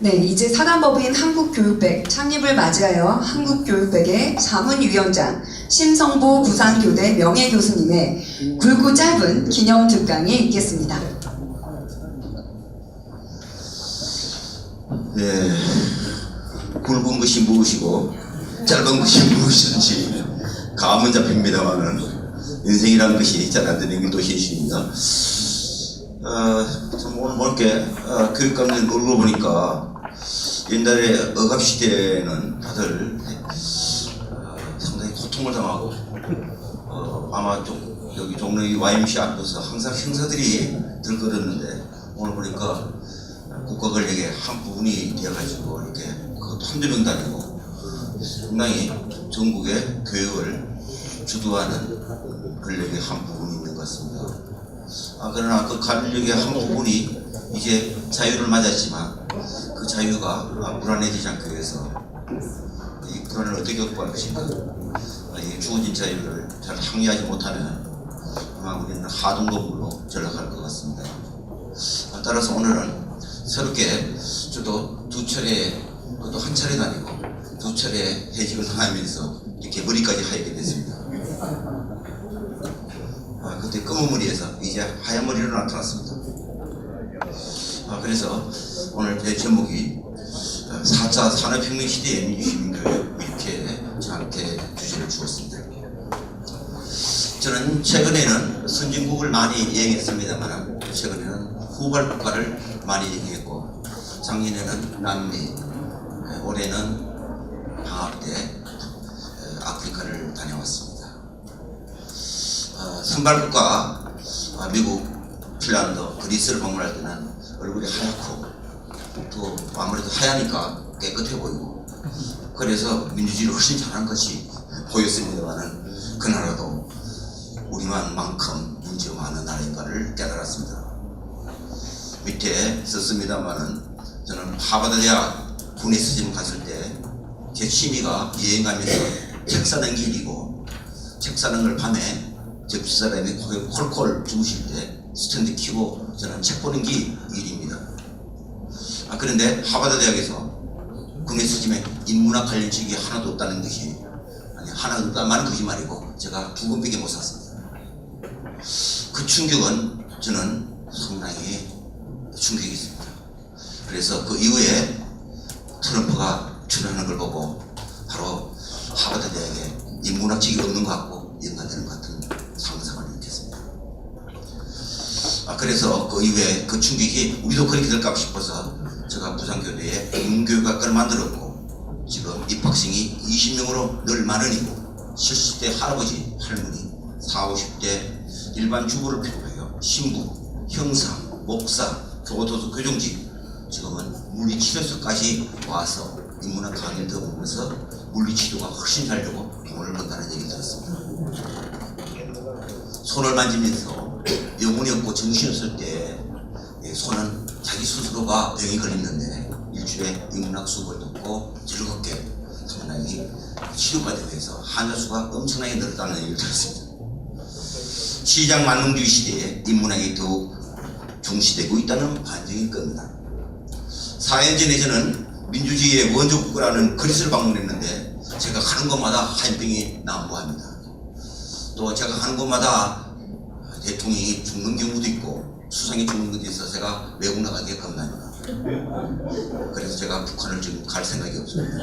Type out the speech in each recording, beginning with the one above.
네, 이제 사단법인 한국교육백 창립을 맞이하여 한국교육백의 자문위원장 심성보 부산교대 명예교수님의 굵고 짧은 기념 특강이 있겠습니다. 예, 굵은 것이 무엇이고 짧은 것이 무엇인지 감은 잡힙니다만은 인생이라는 것이 잘안 되는 게 또 현실입니다. 어, 참 오늘 보니까 어, 교육감들 얼굴 보니까 옛날에 억압 시대에는 다들 어, 상당히 고통을 당하고 어, 아마 좀 여기 종로의 YMC 앞에서 항상 형사들이 들끓었는데 오늘 보니까 국가 권력의 한 부분이 되어가지고 이렇게 그것도 한두 명 다니고 상당히 전국의 교육을 주도하는 권력의 한 부분이 있는 것 같습니다. 아, 그러나 그 권력의 한 부분이 이제 자유를 맞았지만 그 자유가 아, 불안해지지 않기 위해서 이 불안을 어떻게 극복할 것인가 아, 이 주어진 자유를 잘 항의하지 못하면 아마 우리는 하등동물로 전락할 것 같습니다. 아, 따라서 오늘은 새롭게 저도 두 차례 그것도 한 차례도 아니고 두 차례 해직을 당하면서 이렇게 머리까지 하얗게 됐습니다. 아, 그때 검은 머리에서 이제 하얀 머리로 나타났습니다. 아, 그래서 오늘 제 제목이 4차 산업혁명 시대의 민주시민교육 이렇게 저한테 주제를 주었습니다. 저는 최근에는 선진국을 많이 여행했습니다만 최근에는 후발 국가를 많이 여행했고 작년에는 남미, 에, 올해는 방학 때 에, 아프리카를 다녀왔습니다. 어, 선발 국가 아, 미국, 핀란드, 그리스를 방문할 때는 얼굴이 하얗고 또 아무래도 하얘니까 깨끗해 보이고 그래서 민주주의를 훨씬 잘한 것이 보였습니다만은 그 나라도 우리만만큼 문제가 많은 나라인가를 깨달았습니다. 밑에 썼습니다만은 저는 하버드 대학 군의 스님 갔을 때 제 취미가 여행 가면서 책 사는 게 일이고 책 사는 걸 밤에 접시 사람이 거기 콜콜 주무실 때 스탠드 키고 저는 책 보는 게 일입니다. 아 그런데 하버드 대학에서 군의 스님의 인문학 관련 책이 하나도 없다는 것이 아니 하나도 없다는 거짓말이고 제가 두 권밖에 못 샀습니다. 그 충격은 저는 상당히 충격이 있습니다. 그래서 그 이후에 트럼프가 출연하는 걸 보고 바로 하버드 대학에 인문학 책이 없는 것 같고 연관되는 것 같은 상상을 느꼈습니다. 아, 그래서 그 이후에 그 충격이 우리도 그렇게 될까 싶어서 제가 부산교대에 인문교육학과를 만들었고 지금 입학생이 20명으로 늘 많으니고 70대 할아버지, 할머니, 40, 50대 일반 주부를 필요해요. 신부, 형사, 목사, 교도소 교정직 지금은 물리치료소까지 와서 인문학 강의를 들어보면서 물리치료가 훨씬 잘 되고 돈을 번다는 얘기 들었습니다. 손을 만지면서 영혼이 없고 정신이 없을 때 예, 손은 자기 스스로가 병이 걸렸는데 일주일에 인문학 수업을 듣고 즐겁게 상당히 치료가 되기 위해서 한여수가 엄청나게 늘었다는 얘기를 들었습니다. 시장 만능주의 시대에 인문학이 더욱 중시되고 있다는 반증일 겁니다. 4년 전에 저는 민주주의의 원조국가라는 그리스를 방문했는데 제가 가는 곳마다 하얀병이 난무합니다. 또 제가 가는 곳마다 대통령이 죽는 경우도 있고 수상이 죽는 것도 있어서 제가 외국 나가기가 겁납니다. 그래서 제가 북한을 지금 갈 생각이 없습니다.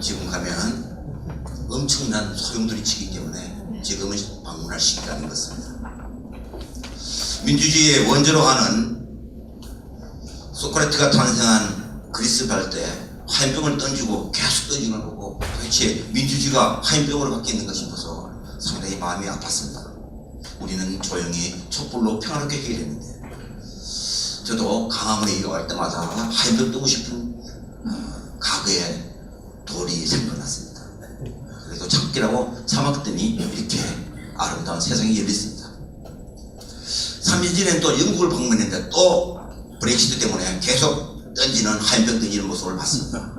지금 가면 엄청난 소용돌이 치기 때문에 지금은 방문할 시기가 아닌 것 같습니다. 민주주의의 원조로 하는 소크라테가 탄생한 그리스 갈때 화염병을 던지고 계속 던지는 걸 보고 도대체 민주주의가 화염병으로 바뀌는 것이 싶어서 마음이 아팠습니다. 우리는 조용히 촛불로 평화롭게 해결했는데 저도 강화문에 이용할 때마다 화염병 뜨고 싶은 어, 과거의 돌이 생각났습니다. 그래도 참기라고 참았더니 이렇게 아름다운 세상이 열렸습니다. 3년 전에는 또 영국을 방문했는데 또 브렉시트 때문에 계속 던지는 화염병 던지는 모습을 봤습니다.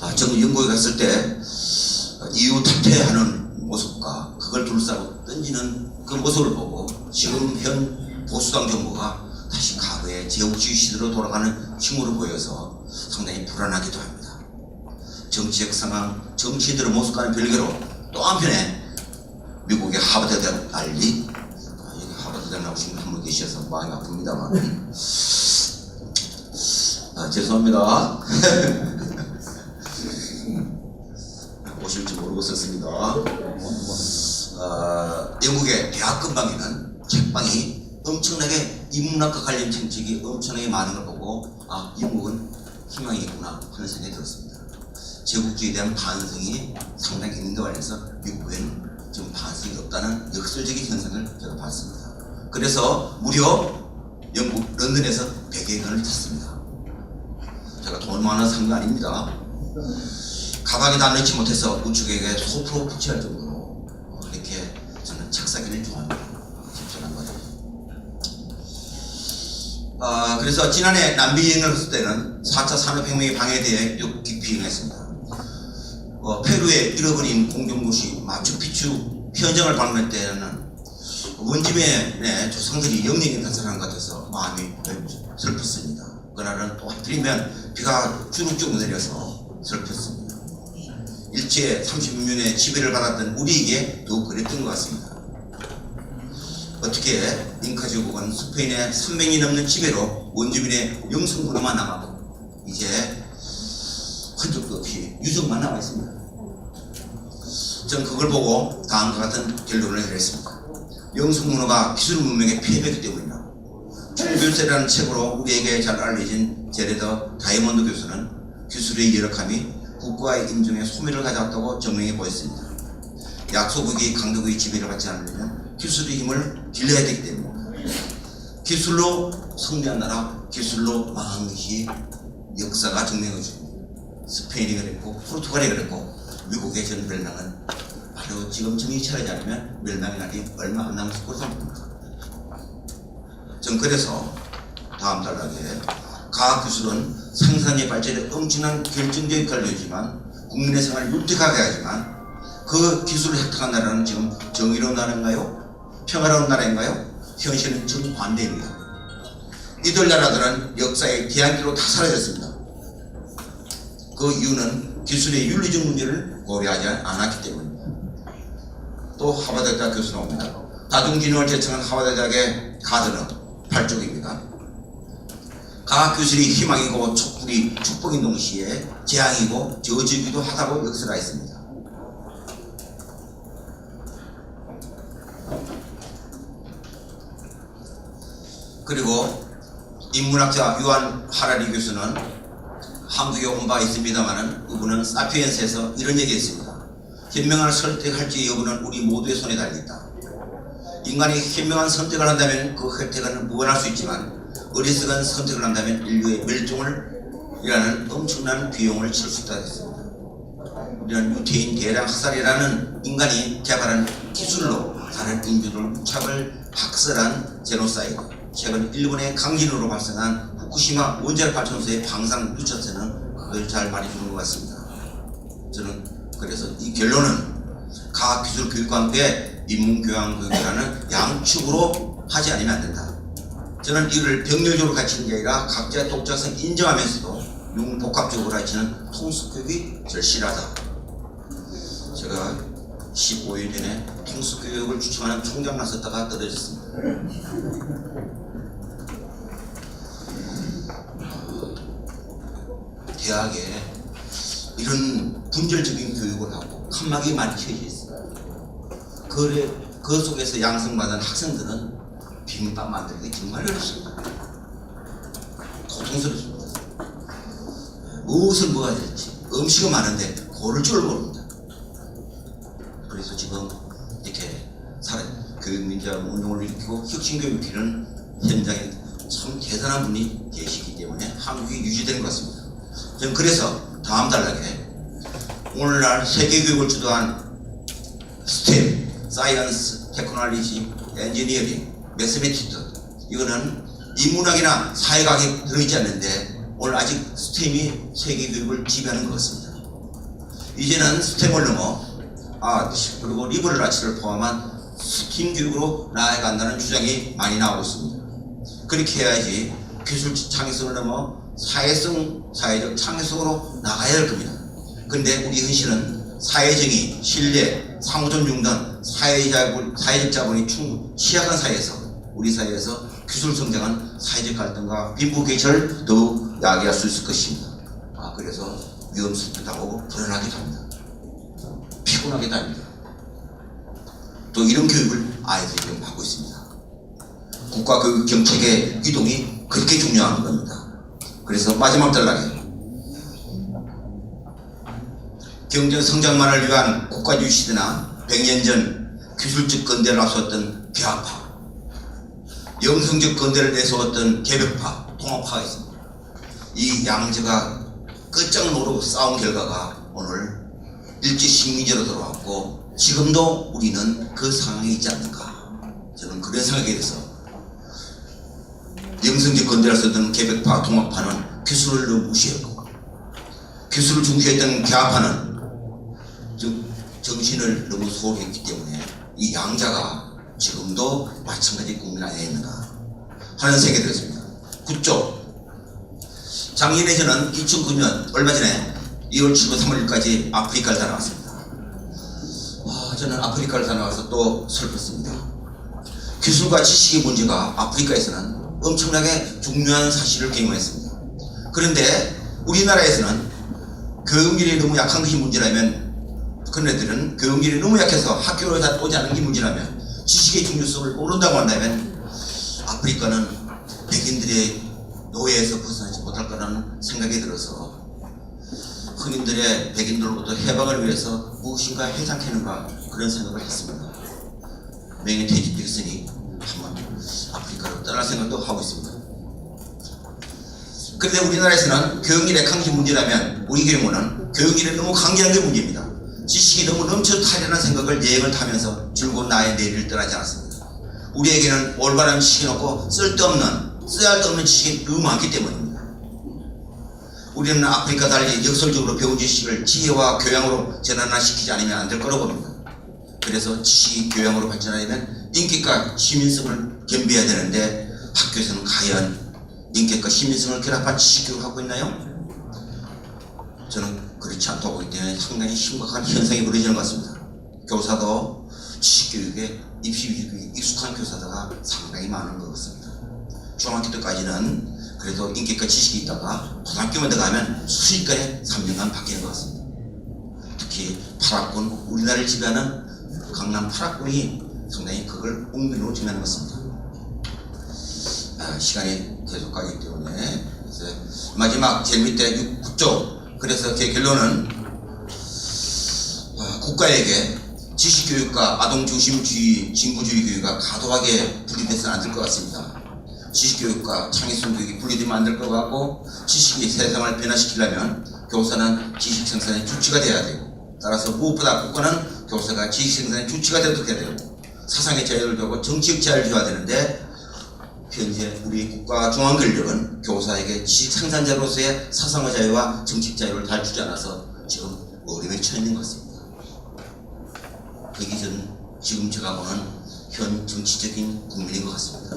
아, 저는 영국에 갔을 때 EU 탈퇴하는 모습과 그걸 둘러싸고 던지는 그 모습을 보고 지금 현 보수당 정부가 다시 이렇게 제국주의 시대로 돌아가는 징후로 보여서 상당히 불안하기도 합니다. 정치적 상황, 정치인들의 모습과는 별개로 또 한편에 미국의 하버드 대학 난리 아, 여기 하버드 대학 나오신 분한분 계셔서 마음이 아픕니다만 아, 죄송합니다. 오실지 썼습니다. 어, 영국의 대학 근방에는 책방이 엄청나게 인문학과 관련 정책이 엄청나게 많은 걸 보고 아 영국은 희망이 있구나 하는 생각이 들었습니다. 제국주의에 대한 반성이 상당히 있는 데 관해서 미국에는 지금 반성이 없다는 역설적인 현상을 제가 봤습니다. 그래서 무려 영국 런던에서 100여 원을 탔습니다. 제가 돈 많아서 산 거 아닙니다. 가방에 다 넣지 못해서 우측에게 소프로 붙여야 할 정도로 어, 이렇게 저는 책 사기를 좋아합니다. 집중한 거죠. 아, 그래서 지난해 남미 여행을 했을 때는 4차 산업혁명의 방해대에 쭉 깊이 여행했습니다. 어, 페루의 잃어버린 공동도시 마추픽추 현장을 방문할 때는 원집의 네, 조상들이 영영이 나타난 것 같아서 마음이 슬펐습니다. 그날은 또 하필이면 비가 주룩주룩 내려서 슬펐습니다. 일제 36년의 지배를 받았던 우리에게 더욱 그랬던 것 같습니다. 어떻게 잉카 제국은 스페인의 300이 넘는 지배로 원주민의 영성문화만 남았고 이제 흔적도 없이 유적만 남아 있습니다. 저는 그걸 보고 다음과 같은 결론을 내렸습니다. 영성문화가 기술 문명의 패배이기 때문이다. 출교세라는 책으로 우리에게 잘 알려진 제레더 다이먼드 교수는 기술의 열악함이 국가의 인정에 소멸을 가져왔다고 증명해 보였습니다. 약소국이 강대국의 지배를 받지 않으려면 기술의 힘을 길러야 되기 때문입니다. 기술로 승리한 나라, 기술로 망한 것이 역사가 증명해 줍니다. 스페인이 그랬고, 포르투갈이 그랬고, 미국의 전 멸망은 바로 지금 정신 차리지 않으면 멸망의 날이 얼마 안 남았을 생각합니다. 전 그래서 다음 단락에 과학기술은 생산의 발전에 엄청난 결정적인 해주지만 국민의 생활을 윤택하게 하지만 그 기술을 획득한 나라는 지금 정의로운 나라인가요? 평화로운 나라인가요? 현실은 정반대입니다. 이들 나라들은 역사의 뒤안길로 다 사라졌습니다. 그 이유는 기술의 윤리적 문제를 고려하지 않았기 때문입니다. 또 하버드 대학 교수 나옵니다. 다중진흥을 제청한 하버드 대학의 가드는 8쪽입니다. 과학기술이 희망이고 촛불이 축복인 동시에 재앙이고 저주기도 하다고 역설하였습니다. 그리고 인문학자 유한 하라리 교수는 한국에 온 바 있습니다만은 그분은 사피엔스에서 이런 얘기했습니다. 현명한 설득할지 여부는 우리 모두의 손에 달려있다. 인간이 현명한 선택을 한다면 그 혜택은 무관할 수 있지만 어리석은 선택을 한다면 인류의 멸종을 이라는 엄청난 비용을 치를 수 있다 했습니다. 우리는 유태인 대량 학살이라는 인간이 개발한 기술로 다른 인류를 무차별 학살한 제노사이드 최근 일본의 강진으로 발생한 후쿠시마 원자력 발전소의 방사능 유처세는 그걸 잘 말해주는 것 같습니다. 저는 그래서 이 결론은 과학기술 교육과 함께 인문교양 교육이라는 양축으로 하지 않으면 안 된다. 저는 이를 병렬적으로 가르치는 게 아니라 각자의 독자성 인정하면서도 융복합적으로 가르치는 통수교육이 절실하다. 제가 15일 전에 통수교육을 추천하는 총장 나섰다가 떨어졌습니다. 대학에 이런 분절적인 교육을 하고 칸막이 많이 쳐져 있어요. 그래, 그 속에서 양성받은 학생들은 비빔밥 만들기 정말 어렵습니다. 고통스럽습니다. 무엇을 먹어야 될지 음식은 많은데 고를 줄 모릅니다. 그래서 지금 이렇게 살아 교육민주화 운동을 일으키고 혁신교육을 일으키는 현장에 참 대단한 분이 계시기 때문에 한국이 유지되는 것 같습니다. 저는 그래서 다음 단락에 오늘날 세계 교육을 주도한 스템, 사이언스, 테크놀로지, 엔지니어링, 매스매티드 이거는 인문학이나 사회과학이 들어있지 않는데 오늘 아직 스템이 세계 교육을 지배하는 것 같습니다. 이제는 스템을 넘어 아트 그리고 리버럴 아츠를 포함한 스팀 교육으로 나아간다는 주장이 많이 나오고 있습니다. 그렇게 해야지 기술 창의성을 넘어 사회성, 사회적 창의성으로 나가야 할 겁니다. 그런데 우리 현실은 사회정의, 신뢰, 상호존중 등 사회자본, 사회적 자본이 충분 취약한 사회에서 우리 사회에서 기술 성장은 사회적 갈등과 빈부격차를 더욱 야기할 수 있을 것입니다. 아, 그래서 위험스럽기도 하고 불안하기도 합니다. 피곤하기도 합니다. 또 이런 교육을 아이들이 받고 있습니다. 국가 교육 정책의 이동이 그렇게 중요한 겁니다. 그래서 마지막 단락에 경제 성장만을 위한 국가주의 시대나 100년 전 기술적 건대를 앞섰던 개화파, 영성적 건대를 내세웠던 개벽파, 통합파가 있습니다. 이 양자가 끝장을 모르고 싸운 결과가 오늘 일제 식민지로 돌아왔고 지금도 우리는 그 상황에 있지 않는가 저는 그런 생각이 들어서 영성적 건대를 썼던 개벽파, 통합파는 기술을 너무 무시했고 기술을 중시했던 개화파는 즉 정신을 너무 소홀히 했기 때문에 이 양자가 지금도 마찬가지 국민 안에 있는가 하는 생각이 들었습니다. 9쪽 작년에 저는 2009년 얼마 전에 2월 7일 3월까지 아프리카를 다녀왔습니다. 와, 저는 아프리카를 다녀와서 또 슬펐습니다. 기술과 지식의 문제가 아프리카에서는 엄청나게 중요한 사실을 경험했습니다. 그런데 우리나라에서는 교육률이 너무 약한 것이 문제라면 그런 애들은 교육률이 너무 약해서 학교에 다 오지 않는 게 문제라면 지식의 중요성을 모른다고 한다면 아프리카는 백인들의 노예에서 벗어나지 못할 거라는 생각이 들어서 흑인들의 백인들로부터 해방을 위해서 무엇인가 해장하는가 그런 생각을 했습니다. 명예 퇴직됐으니 한번 아프리카로 떠날 생각도 하고 있습니다. 그런데 우리나라에서는 약한 게 문제라면 우리 경우는 교육률이 너무 강조한 게 문제입니다. 지식이 너무 넘쳐 타려는 생각을 여행을 타면서 즐거운 나의 내일을 떠나지 않았습니다. 우리에게는 올바른 지식이 없고 쓸데없는 쓰잘데없는 지식이 너무 많기 때문입니다. 우리는 아프리카 달리 역설적으로 배운 지식을 지혜와 교양으로 전환시키지 않으면 안 될 거라고 봅니다. 그래서 지식이 교양으로 발전하려면 인격과 시민성을 겸비해야 되는데 학교에서는 과연 인격과 시민성을 결합한 지식 교육을 하고 있나요? 저는 그렇지 않다고 보기 때문에 상당히 심각한 현상이 벌어지는 것 같습니다. 교사도 지식 교육에 입시 교육에 익숙한 교사가 상당히 많은 것 같습니다. 중학교 때까지는 그래도 인격과 지식이 있다가 고등학교만 들어가면 순식간에 3년간 바뀌는 것 같습니다. 특히 파락군, 우리나라를 지배하는 강남 파락군이 상당히 그걸 웅변으로 지배하는 것 같습니다. 아, 시간이 계속 가기 때문에 마지막 제일 밑에 9조 그래서 제 결론은 아, 국가에게 지식교육과 아동중심주의, 진보주의 교육가 과도하게 분리돼서는 안 될 것 같습니다. 지식교육과 창의성 교육이 분리되면 안 될 것 같고 지식이 세상을 변화시키려면 교사는 지식 생산의 주체가 돼야 되고 따라서 무엇보다 국가는 교사가 지식 생산의 주체가 되도록 해야 되고 사상의 자유를 두고 정치적 자유를 줘야 되는데 현재 우리 국가 중앙 권력은 교사에게 지식 생산자로서의 사상의 자유와 정책 자유를 다 주지 않아서 지금 어려움에 처해 있는 것 같습니다. 그게 전 지금 제가 보는 현 정치적인 국민인 것 같습니다.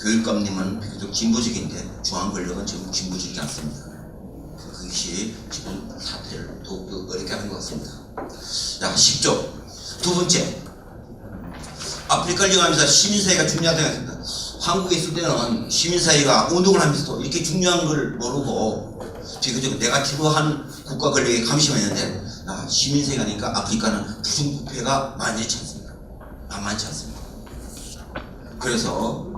교육감님은 비교적 진보적인데 중앙 권력은 지금 진보적이지 않습니다. 그것이 지금 사태를 더욱더 어렵게 하는 것 같습니다. 자, 10조. 두 번째. 아프리카를 여행하면서 시민사회가 중요하다고 했습니다. 한국에 있을 때는 시민사회가 운동을 하면서도 이렇게 중요한 걸 모르고 비교적 네가티브한 국가 권력에 감시했는데 아, 시민사회가 니까 아프리카는 부정부패가 많지 않습니다. 만만치 않습니다. 그래서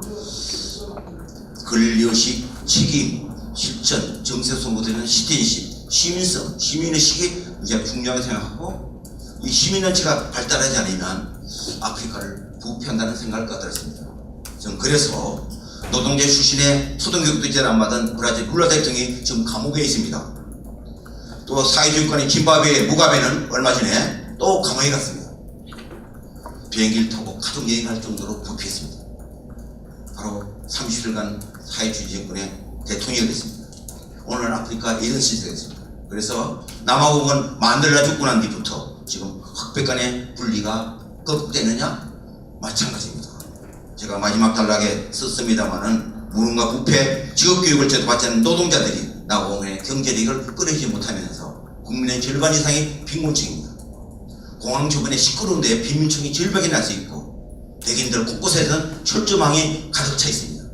권력식 책임, 실천, 정세 소모되는 시대인식, 시민성, 시민의식이 이제 중요하게 생각하고 이 시민단체가 발달하지 않으면 아프리카를 부패한다는 생각을 갖들었습니다. 저는 그래서 노동자 출신의 초등교육도 제대로 안 받은 브라질 룰라 대통령이 지금 감옥에 있습니다. 또 사회주의권의 김바베 무가베는 얼마 전에 또 감옥에 갔습니다. 비행기를 타고 가족 여행할 정도로 부패했습니다. 바로 30일간 사회주의 정권의 대통령이 됐습니다. 오늘 아프리카 이런 시대가 됐습니다. 그래서 남아공은 만들라 죽고 난 뒤부터 지금 흑백 간의 분리가 극복되느냐? 마찬가지입니다. 제가 마지막 단락에 썼습니다마는 무능과 부패, 직업교육을 제대로 받지 않는 노동자들이 나공의 경제력을 끌어내지 못하면서 국민의 절반 이상이 빈곤층입니다. 공항 주변에 시끄러운 데 빈민층이 절벽이 날 수 있고 백인들 곳곳에는 철조망이 가득 차 있습니다.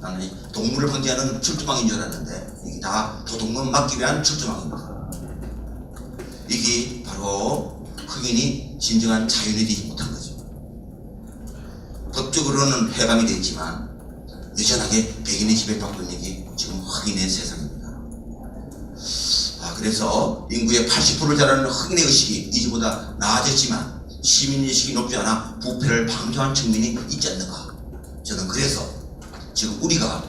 나는 이 동물을 방지하는 철조망인 줄 알았는데 이게 다 도둑놈 막기 위한 철조망입니다. 이게 바로 흑인이 진정한 자연이 되지 못한. 법적으로는 해방이 되어 있지만 여전하게 백인의 지배받고 있는 게 지금 흑인의 세상입니다. 아, 그래서 인구의 80%를 자라는 흑인의 의식이 이제보다 나아졌지만 시민의식이 높지 않아 부패를 방조한 측면이 있지 않는가. 저는 그래서 지금 우리가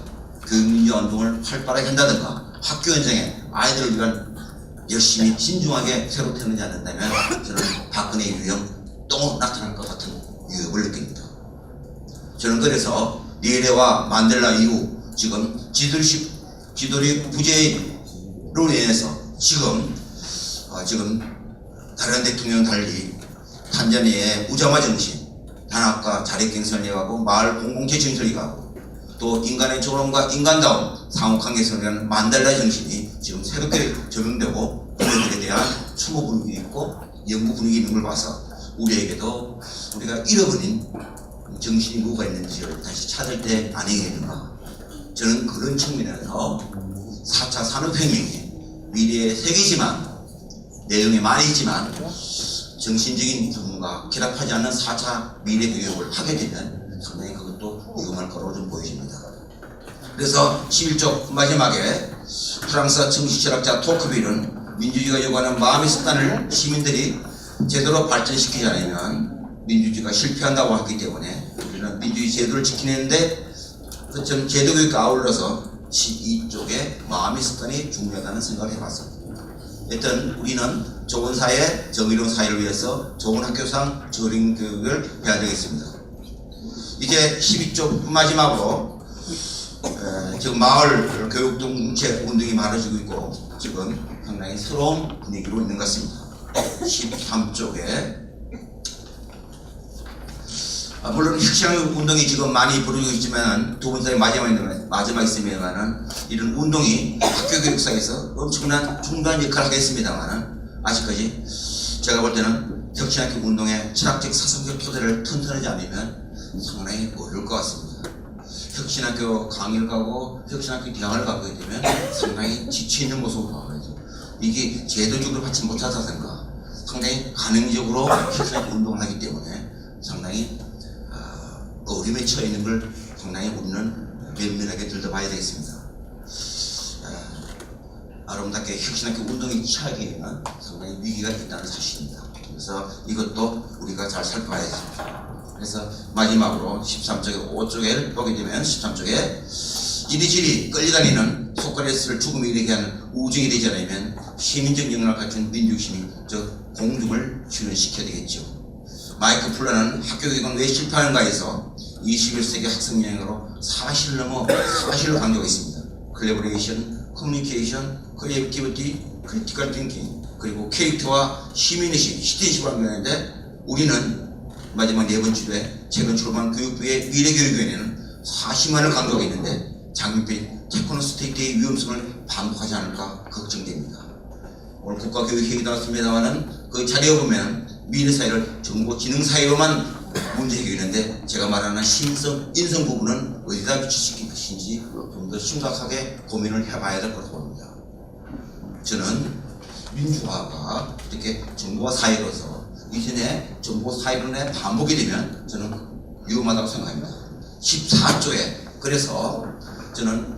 교육민주화 운동을 활발하게 한다든가 학교 현장에 아이들을 위한 열심히 진중하게 새로 태어나지 않는다면 저는 박근혜 유형 또 나타날 것 같은 위협을 느낍니다. 저는 그래서 니에레와 만델라 이후 지금 지도리 지도리 부재로 인해서 지금 어, 지금 다른 대통령 달리 탄자니아의 우자마 정신, 단합과 자립갱선을 이어가고 마을 공동체 정신을 이어가고 또 인간의 조롱과 인간다움, 상호관계성을 위한 만달라 정신이 지금 새롭게 적용되고 그들에 대한 추모 분위기 있고 연구 분위기 있는 걸 봐서 우리에게도 우리가 잃어버린 정신이 뭐가 있는지를 다시 찾을 때 아니겠는가. 저는 그런 측면에서 4차 산업혁명이 미래의 세계지만 내용이 많이 있지만 정신적인 부분과 결합하지 않는 4차 미래 교육을 하게 되면 상당히 그것도 위험할 거라고 좀 보여집니다. 그래서 11쪽 마지막에 프랑스 정치철학자 토크빌은 민주주의가 요구하는 마음의 습관을 시민들이 제대로 발전시키지 않으면 민주주의가 실패한다고 했기 때문에 우리는 민주주의 제도를 지키는데 그점 제도 교육과 아울러서 12쪽에 마음의 습관이 중요하다는 생각을 해봤습니다. 일단 우리는 좋은 사회, 정의로운 사회를 위해서 좋은 학교상 저링 교육을 해야 되겠습니다. 이제 12쪽 마지막으로 에, 지금 마을 교육 동체 운동이 많아지고 있고 지금 상당히 새로운 분위기로 있는 것 같습니다. 13쪽에 아, 물론 혁신학 운동이 지금 많이 벌어지고 있지만 두 번째 마지막에 마지막 있으면은 이런 운동이 학교 교육상에서 엄청난 중간 역할을 하겠습니다만은 아직까지 제가 볼 때는 혁신학교 운동의 철학적 사상적 토대를 튼튼하지 않으면 상당히 어려울 것 같습니다. 혁신학교 강의를 가고 혁신학교 대학을 가게 되면 상당히 지쳐 있는 모습을 봐야죠. 이게 제도적으로 받지 못하다든가 상당히 가능적으로 혁신학교 운동을 하기 때문에 상당히 아, 어려움에 처해 있는 걸 상당히 우리는 면밀하게 들여다봐야 되겠습니다. 아, 아름답게 혁신학교 운동이 취하기에는 상당히 위기가 있다는 사실입니다. 그래서 이것도 우리가 잘 살펴봐야겠습니다. 그래서 마지막으로 13쪽에 5쪽에 보게 되면 13쪽에 이리저리 끌려다니는 소크라테스를 죽음에 이르게 하는 우정이 되지 않으면 시민적 영향을 갖춘 민주심이 즉 공중을 실현시켜야 되겠죠. 마이크 플라는 학교 교육은 왜 실패하는가에서 21세기 학생 여행으로 사실을 넘어 사실을 강조하고 있습니다. 콜레버레이션, 커뮤니케이션, 크리에이티비티, 크리티컬 띵킹 그리고 캐릭터와 시민의식, 시대의식을 한다는데 우리는 마지막 네 번째에 최근 출범한 교육부의 미래교육위원회는 사실만을 강조하고 있는데 장밋빛 테크노 스테이트의 위험성을 반복하지 않을까 걱정됩니다. 오늘 국가교육회의 나왔습니다만은 그 자리에 보면 미래 사회를 정보지능 사회로만 문제 해결했는데 제가 말하는 신성, 인성 부분은 어디다 비추시킨 것인지 좀 더 심각하게 고민을 해봐야 될 거라고 봅니다. 저는 민주화가 이렇게 정보화 사회로서 이전에 정보 사회론의 반복이 되면 저는 위험하다고 생각합니다. 14조에 그래서 저는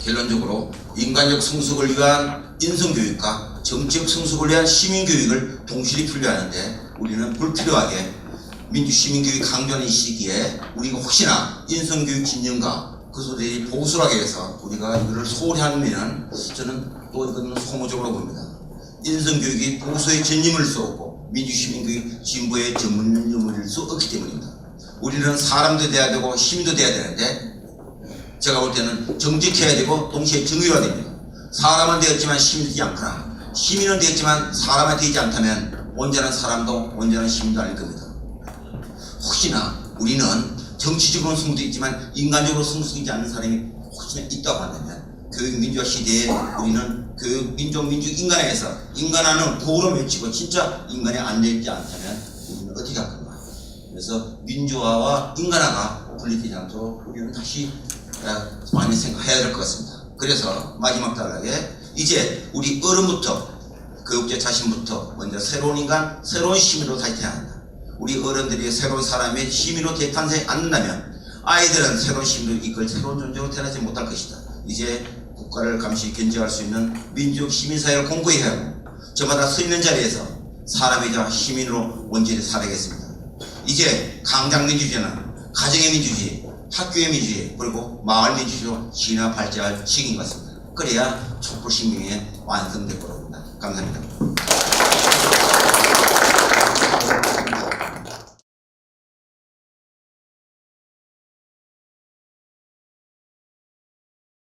결론적으로 인간적 성숙을 위한 인성교육과 정치적 성숙을 위한 시민교육을 동시에 필요하는데 우리는 불필요하게 민주시민교육 강조하는 이 시기에 우리가 혹시나 인성교육 진영과 그 소들이 보수하게 해서 우리가 이거를 소홀히 하면 저는 또 이거는 소모적으로 봅니다. 인성교육이 보수의 전임을 수 없고 민주시민교육 진보의 전문임을 수 없기 때문입니다. 우리는 사람도 돼야 되고 시민도 돼야 되는데 제가 볼 때는 정직해야 되고 동시에 정의로야 됩니다. 사람은 되었지만 시민이 되지 않거나 시민은 되었지만 사람이 되지 않다면 온전한 사람도 온전한 시민도 아닐 겁니다. 혹시나 우리는 정치적으로는 승부도 있지만 인간적으로 승부이지 않는 사람이 혹시나 있다고 한다면 교육 민주화 시대에 우리는 교육 민족 민주 인간에서 인간하는 구호로 외치고 진짜 인간이 안 되지 않다면 우리는 어떻게 할 건가? 그래서 민주화와 인간화가 분리되지 않도록 우리는 다시 어, 많이 생각해야 될 것 같습니다. 그래서 마지막 단락에 이제 우리 어른부터 교육자 자신부터 먼저 새로운 인간, 새로운 시민으로 다시 태어난다. 우리 어른들이 새로운 사람의 시민으로 재탄생하지 않는다면 아이들은 새로운 시민으로 이끌 새로운 존재로 태어나지 못할 것이다. 이제 국가를 감시 견제할 수 있는 민족 시민사회를 공고해야 하고 저마다 서 있는 자리에서 사람이자 시민으로 원전히 살아야겠습니다. 이제 강장 민주주의는 가정의 민주주의, 학교의 민주주의, 그리고 마을 민주주의로 진화 발전할 시기인 것 같습니다. 그래야 촛불 신명이 완성될 거라고 കന്നുകരുത്